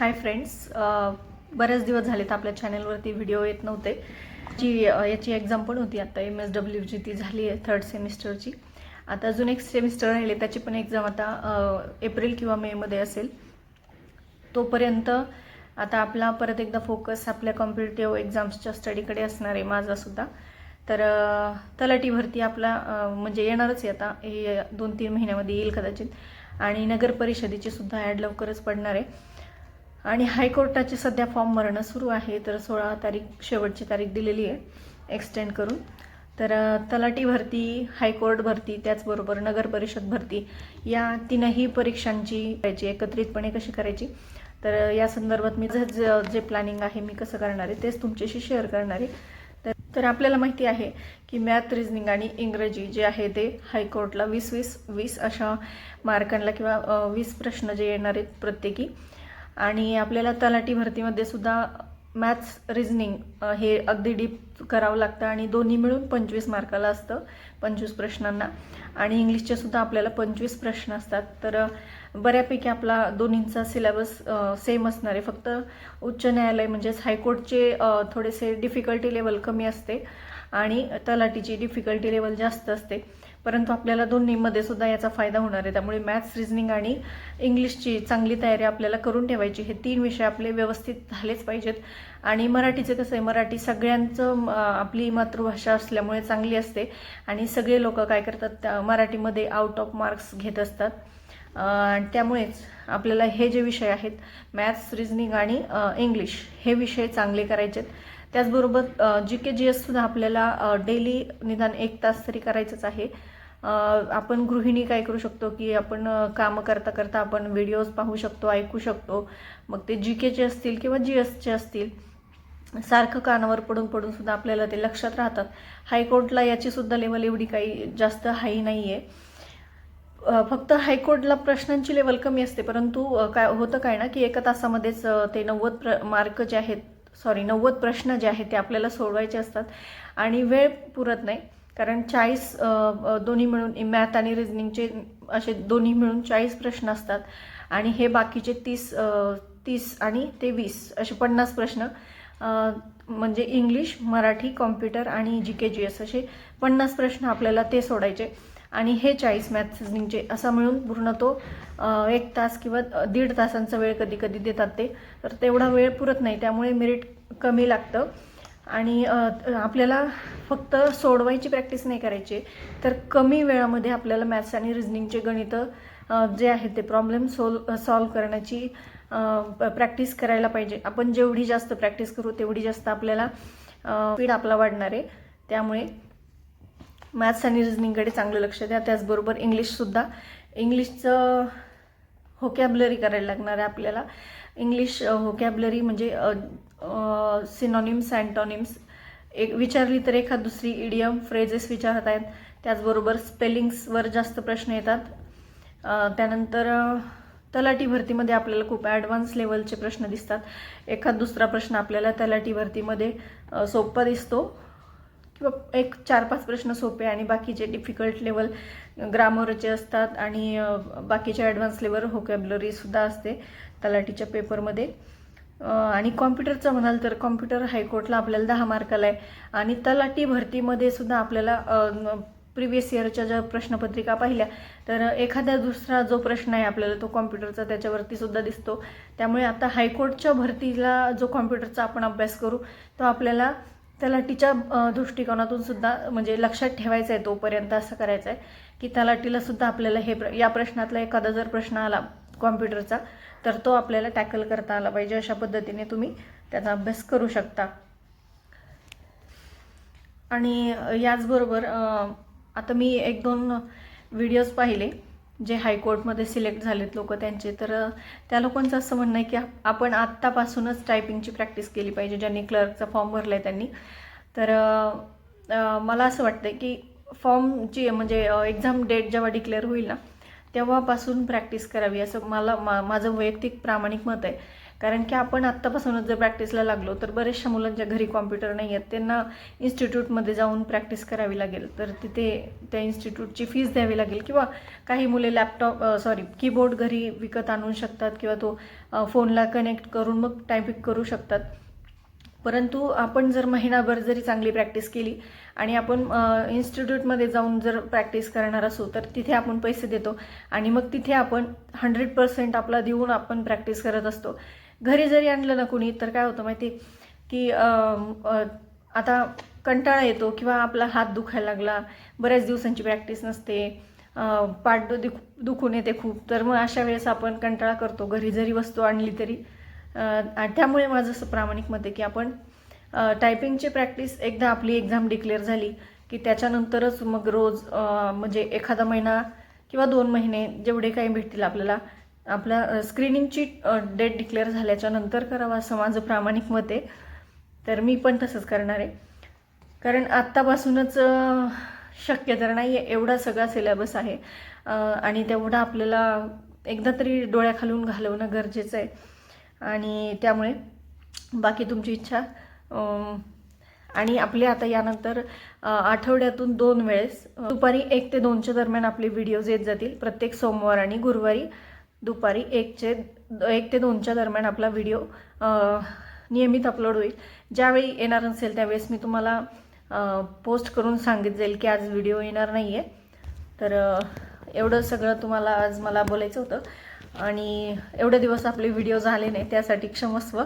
Hi friends बरेच दिवस झालेत आपल्या चॅनलवरती व्हिडिओ येत नव्हते. जी याची एक्झाम पण होती आता एम एस डब्ल्यू जी ती झाली आहे थर्ड सेमिस्टरची आता अजून एक सेमिस्टर राहिले त्याची पण एक्झाम आता एप्रिल किंवा मेमध्ये असेल. तोपर्यंत आता आपला परत एकदा फोकस आपल्या कॉम्पिटेटिव्ह एक्झाम्सच्या स्टडीकडे असणार आहे माझासुद्धा तर तलाटी भरती आपला म्हणजे येणारच आहे आता. हे दोन तीन महिन्यामध्ये येईल कदाचित. आणि नगर परिषदेची सुद्धा ॲड लवकरच पडणार आहे. आणि हायकोर्टाचे सध्या फॉर्म भरणं सुरू आहे तर सोळा तारीख शेवटची तारीख दिलेली आहे एक्सटेंड करून. तर तलाठी भरती हायकोर्ट भरती त्याचबरोबर नगर परिषद भरती या तीनही परीक्षांची करायची एकत्रितपणे कशी करायची? तर या संदर्भात मी जे- जे प्लॅनिंग आहे मी कसं करणार आहे तेच तुमच्याशी शेअर करणार आहे. तर तर आपल्याला माहिती आहे की मॅथ रिजनिंग आणि इंग्रजी जे आहे ते हायकोर्टला वीस वीस वीस अशा मार्कांना किंवा वीस प्रश्न जे येणार आहेत प्रत्येकी आणि आपल्याला तलाठी भरतीमध्ये सुद्धा मॅथ्स रिझनिंग हे अगदी डीप करावं लागतं आणि दोन्ही मिळून पंचवीस मार्काला असतं पंचवीस प्रश्नांना. आणि इंग्लिशचे सुद्धा आपल्याला पंचवीस प्रश्न असतात. तर बऱ्यापैकी आपला दोन्हींचा सिलेबस सेम असणार. आहे फक्त उच्च न्यायालय म्हणजेच हायकोर्टचे थोडेसे डिफिकल्टी लेवल कमी असते आणि तलाठीची डिफिकल्टी लेवल जास्त असते. परंतु आपल्याला दोन्हीमध्ये सुद्धा याचा फायदा होणार आहे. त्यामुळे मॅथ्स रिझनिंग आणि इंग्लिशची चांगली तयारी आपल्याला करून ठेवायची. हे तीन विषय आपले व्यवस्थित झालेच पाहिजेत. आणि मराठीचं कसं आहे मराठी सगळ्यांचं आपली मातृभाषा असल्यामुळे चांगली असते. आणि सगळे लोक काय करतात त्या मराठीमध्ये आउट ऑफ मार्क्स घेत असतात. त्यामुळेच आपल्याला हे जे विषय आहेत मॅथ्स रिझनिंग आणि इंग्लिश हे विषय चांगले करायचे आहेत त्याचबरोबर जी के जी एससुद्धा आपल्याला डेली निदान एक तास तरी करायचंच आहे. आपण गृहिणी काय करू शकतो की आपण कामं करता करता आपण व्हिडिओज पाहू शकतो ऐकू शकतो. मग ते जी केचे असतील किंवा जी एसचे असतील सारखं कानावर पडून पडून सुद्धा आपल्याला ते लक्षात राहतात. हायकोर्टला याचीसुद्धा लेवल एवढी काही जास्त हाई नाही आहे फक्त हायकोर्टला प्रश्नांची लेवल कमी असते परंतु काय होतं काय ना की एका तासामध्येच ते नव्वद प्र मार्क जे आहेत सॉरी नव्वद प्रश्न जे आहेत ते आपल्याला सोडवायचे असतात. आणि वेळ पुरत नाही. कारण चाळीस दोन्ही मिळून मॅथ आणि रिझनिंगचे असे दोन्ही मिळून चाळीस प्रश्न असतात. आणि हे बाकीचे तीस तीस आणि ते वीस असे पन्नास प्रश्न म्हणजे इंग्लिश मराठी कॉम्प्युटर आणि जी के जी एस असे पन्नास प्रश्न आपल्याला ते सोडायचे. आणि हे चाळीस मॅथ सिझनिंगचे असा मिळून पूर्ण तो एक तास किंवा दीड तासांचा वेळ कधी कधी देतात ते. तर तेवढा वेळ पुरत नाही त्यामुळे मेरिट कमी लागतं. आणि आपल्याला फक्त सोडवायची प्रॅक्टिस नाही करायची तर कमी वेळामध्ये आपल्याला मॅथ्स आणि रिझनिंगचे गणितं जे आहेत ते प्रॉब्लेम सोल्व सॉल्व करण्याची प्रॅक्टिस करायला पाहिजे. आपण जेवढी जास्त प्रॅक्टिस करू तेवढी जास्त आपल्याला स्पीड आपला वाढणार आहे. त्यामुळे मॅथ्स आणि रिझनिंगकडे चांगलं लक्ष द्या. त्याचबरोबर इंग्लिशसुद्धा इंग्लिशचं होकॅबलरी करायला लागणार आहे आपल्याला. इंग्लिश होकॅबलरी म्हणजे सिनॉनिम्स अँटॉनिम्स एक विचारली तर एखाद दुसरी इडियम फ्रेजेस विचारत आहेत. त्याचबरोबर स्पेलिंग्सवर जास्त प्रश्न येतात. त्यानंतर तलाटी तलाठी भरतीमध्ये आपल्याला खूप ॲडव्हान्स लेवलचे प्रश्न दिसतात. एखाद दुसरा प्रश्न आपल्याला तलाठी भरतीमध्ये सोपा दिसतो. किंवा एक चार पाच प्रश्न सोपे आणि बाकीचे डिफिकल्ट लेवल ग्रामरचे असतात आणि बाकीच्या ॲडव्हान्स लेवल होकॅबलरीसुद्धा असते तलाठीच्या पेपरमध्ये आणि कॉम्प्युटरचं म्हणाल तर कॉम्प्युटर हायकोर्टला आपल्याला दहा मार्काला आहे आणि तलाठी भरतीमध्ये सुद्धा आपल्याला प्रिव्हियस इयरच्या ज्या प्रश्नपत्रिका पाहिल्या तर एखादा दुसरा जो प्रश्न आहे आपल्याला तो कॉम्प्युटरचा त्याच्यावरती सुद्धा दिसतो. त्यामुळे आता हायकोर्टच्या भरतीला जो कॉम्प्युटरचा आपण अभ्यास करू तो आपल्याला तलाठीच्या अ, दृष्टिकोनातून सुद्धा म्हणजे लक्षात ठेवायचा आहे तोपर्यंत असं करायचं आहे की तलाठीला सुद्धा आपल्याला हे प्र या प्रश्नातला एखादा जर प्रश्न आला कॉम्प्युटरचा तर तो आपल्याला टॅकल करता आला पाहिजे अशा पद्धतीने तुम्ही त्याचा अभ्यास करू शकता. आणि याचबरोबर आता मी एक दोन व्हिडिओज पाहिले. जे हायकोर्टमध्ये सिलेक्ट झालेत लोक त्यांचे तर त्या लोकांचं असं म्हणणं आहे की आपण आत्तापासूनच टायपिंगची प्रॅक्टिस केली पाहिजे ज्यांनी क्लर्कचा फॉर्म भरला आहे त्यांनी. तर मला असं वाटतं की फॉर्मची म्हणजे एक्झाम डेट जेव्हा डिक्लेअर होईल ना तेव्हापासून प्रॅक्टिस करावी असं मला मा माझं वैयक्तिक प्रामाणिक मत आहे. कारण की आपण आत्तापासूनच जर प्रॅक्टिसला लागलो तर बऱ्याचशा मुलांच्या घरी कॉम्प्युटर नाही आहेत. त्यांना इन्स्टिट्यूटमध्ये जाऊन प्रॅक्टिस करावी लागेल. तर तिथे त्या इन्स्टिट्यूटची फीस द्यावी लागेल. किंवा काही मुले लॅपटॉप सॉरी कीबोर्ड घरी विकत आणू शकतात किंवा तो फोनला कनेक्ट करून मग टायपिंग करू शकतात. परंतु आपण जर महिनाभर जरी चांगली प्रॅक्टिस केली आणि आपण इन्स्टिट्यूटमध्ये जाऊन जर प्रॅक्टिस करणार असू तर तिथे आपण पैसे देतो. आणि मग तिथे आपण हंड्रेड पर्सेंट आपला देऊन आपण प्रॅक्टिस करत असतो. घरी जरी आणलं ना कुणी तर काय होतं माहिती की आता कंटाळा येतो किंवा आपला हात दुखायला लागला बऱ्याच दिवसांची प्रॅक्टिस नसते पाठ दुख दुखून येते खूप तर मग अशा वेळेस आपण कंटाळा करतो घरी जरी वस्तू आणली तरी. त्यामुळे माझं असं प्रामाणिक मत आहे की आपण टायपिंगची प्रॅक्टिस एकदा आपली एक्झाम डिक्लेअर झाली की त्याच्यानंतरच मग रोज म्हणजे एखादा महिना किंवा दोन महिने जेवढे काही भेटतील आपल्याला आपल्या स्क्रीनिंगची डेट डिक्लेअर झाल्याच्यानंतर करावं असं माझं प्रामाणिक मत आहे. तर मी पण तसंच करणार आहे. कारण आत्तापासूनच शक्य तर नाही आहे एवढा सगळा सिलेबस आहे. आणि तेवढा आपल्याला एकदा तरी डोळ्याखालून घालवणं गरजेचं आहे. आणि त्यामुळे बाकी तुमची इच्छा आणि आपले आता यानंतर आठवड्यातून दोन वेळेस दुपारी एक ते दोनच्या दरम्यान आपले व्हिडिओज येत जातील. प्रत्येक सोमवार आणि गुरुवारी. दुपारी एकचे एक ते दोनच्या दरम्यान आपला व्हिडिओ नियमित अपलोड होईल. ज्यावेळी येणार नसेल त्यावेळेस मी तुम्हाला पोस्ट करून सांगित जाईल की आज व्हिडिओ येणार नाही आहे तर एवढं सगळं तुम्हाला आज मला बोलायचं होतं. आणि एवढे दिवस आपले व्हिडिओ झाले नाही त्यासाठी क्षमस्व.